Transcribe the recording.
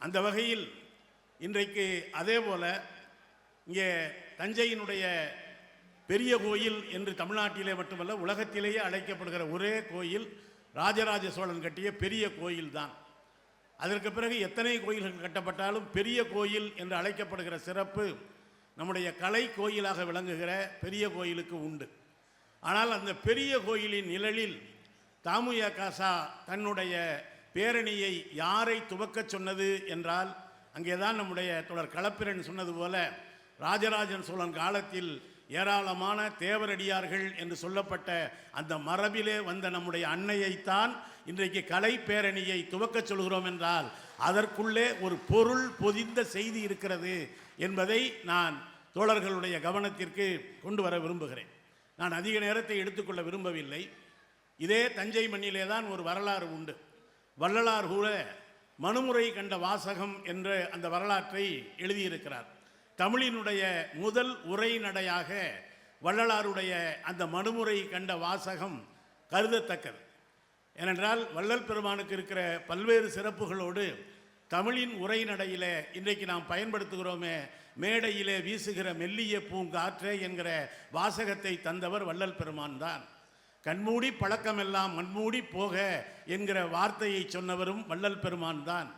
அந்த வகையில் இன்றைக்கு அதே போல் இங்கே தஞ்சையினுடைய பெரிய கோயில் என்று தமிழ்நாட்டிலே மட்டுமல்ல உலகத்திலேயே அழைக்கப்படுகிற ஒரே கோயில் ராஜராஜ சோழன் கட்டிய பெரிய கோயில் தான் அதற்கு பிறகு எத்தனை கோயில்கள் கட்டப்பட்டாலும் பெரிய கோயில் என்று அழைக்கப்படுகிற சிறப்பு நம்முடைய கலை கோயிலாக விளங்குகிற பெரிய கோயிலுக்கு உண்டு. ஆனால் அந்த பெரிய கோயிலின் நிழலில் தாமுயா காசா தன்னுடைய பேரணியை யாரை துவக்கச் சொன்னது என்றால் அங்கேதான் நம்முடைய தொடர் களப்பிரன் சொன்னது போல ராஜராஜன் சோழன் காலத்தில் ஏராளமான தேவரடியார்கள் என்று சொல்லப்பட்ட அந்த மரபிலே வந்த நம்முடைய அன்னையைத்தான் இன்றைக்கு கலை பேரணியை துவக்கச் சொல்கிறோம் என்றால் அதற்குள்ளே ஒரு பொருள் பொதிந்த செய்தி இருக்கிறது என்பதை நான் தோழர்களுடைய கவனத்திற்கு கொண்டு வர விரும்புகிறேன். நான் அதிக நேரத்தை எடுத்துக்கொள்ள விரும்பவில்லை. இதே தஞ்சை மண்ணிலே தான் ஒரு வரலாறு உண்டு. வள்ளலார் கூட மனுமுறை கண்ட வாசகம் என்ற அந்த வரலாற்றை எழுதியிருக்கிறார். தமிழினுடைய முதல் உரைநடையாக வள்ளலாருடைய அந்த மனுமுறை கண்ட வாசகம் கருதத்தக்கது. ஏனென்றால் வள்ளல் பெருமானுக்கு இருக்கிற பல்வேறு சிறப்புகளோடு தமிழின் உரைநடையில் இன்றைக்கு நாம் பயன்படுத்துகிறோமே மேடையிலே வீசுகிற மெல்லிய பூங்காற்றே என்கிற வாசகத்தை தந்தவர் வள்ளல் பெருமான் தான். கண்மூடி பழக்கமெல்லாம் மண்மூடி போக என்கிற வார்த்தையை சொன்னவரும் வள்ளல் பெருமான் தான்.